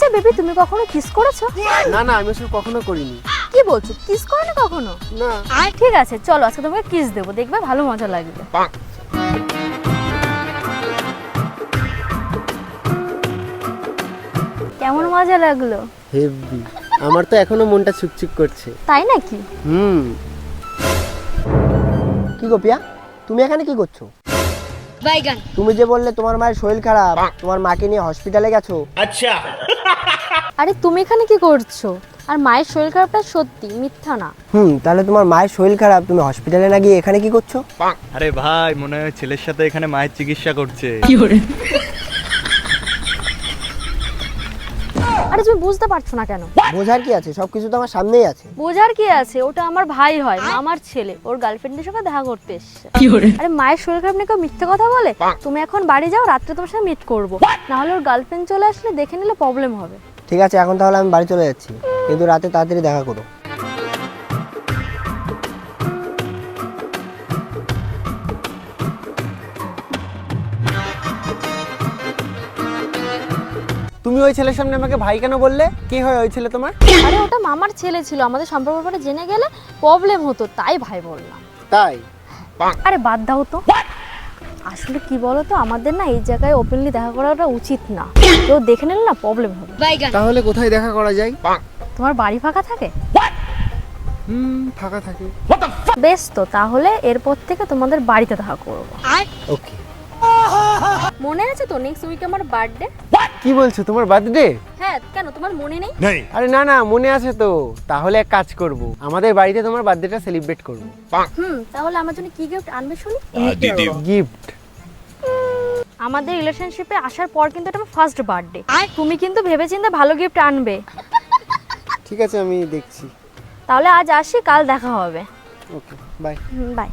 আচ্ছা বেবি তুমি কখনো কিস করেছ? না না আমি আসলে কখনো করিনি। কি বলছো? কিস করো না কখনো? না। ঠিক আছে চলো আজকে তোমাকে কিস দেবো। দেখবে ভালো মজা লাগবে। কেমন মজা লাগল? হেভি। আমার তো এখনও মনটা ছুকছুক করছে। তাই নাকি? হুম। কি গো পিয়া? তুমি এখানে কি করছ? তুমি যে বললে তোমার মায়ের শরীর খারাপ তোমার মাকে নিয়ে হসপিটালে গেছো। আরে তুমি এখানে কি করছ? আর মায়ের শরীর খারাপটা সত্যি মিথ্যা না। হুম তাহলে তোমার মায়ের শরীর খারাপ তুমি হসপিটালে না গিয়ে এখানে কি করছ? আরে ভাই মনে হয় ছেলের সাথে এখানে মায়ের চিকিৎসা করছে। আরে তুমি বুঝতে পারছ না কেন? বোঝার কি আছে? সবকিছু তো আমার সামনেই আছে। বোঝার কি আছে? ওটা আমার ভাই হয় আমার ছেলে। ওর গার্লফ্রেন্ডের সঙ্গে দেখা করতে এসছে। আরে মায়ের শরীর খারাপ নিয়ে কেউ মিথ্যে কথা বলে? তুমি এখন বাড়ি যাও রাত্রে তোমার সাথে মিট করব। না হলে ওর গার্লফ্রেন্ড চলে আসলে দেখে নিলে প্রবলেম হবে। ঠিক আছে এখন তাহলে আমি বাড়ি চলে যাচ্ছি। কিন্তু রাতে তাড়াতাড়ি দেখা করো। তুমি ওই ছেলের সামনে আমাকে ভাই কেন বললে? কি হয় ওই ছেলে তোমার? আরে ওটা মামার ছেলে ছিল। আমাদের সম্পর্ক ব্যাপারে জেনে গেলে প্রবলেম হতো তাই ভাই বললাম। তাই? আরে বাদ দাও তো। আসলে কি বলো তো আমাদের না এই জায়গায় ওপেনলি দেখা করাটা উচিত না। কেউ দেখে নিলে না প্রবলেম হবে। তাহলে কোথায় দেখা করা যায়? তোমার বাড়ি ফাঁকা থাকে? হুম ফাঁকা থাকে। বেশ তো তাহলে এরপর থেকে তোমাদের বাড়িতে দেখা করব। ওকে মনে আছে তো নেক্সট উইক আমার বার্থডে কি বলছো? তোমার বার্থডে হ্যাঁ কেন? তোমার মনে নেই? আরে না না মনে আছে তো। তাহলে এক কাজ করব। আমাদের বাড়িতে তোমার বার্থডেটা সেলিব্রেট করব। হুম তাহলে আমার জন্য কি গিফট আনবে শুনি? গিফট আমাদের রিলেশনশিপে আসার পর কিন্তু এটা আমার ফার্স্ট বার্থডে তুমি কিন্তু ভেবেচিন্তে ভালো গিফট আনবে। ঠিক আছে আমি দেখছি। তাহলে আজ আসি কাল দেখা হবে। Okay bye bye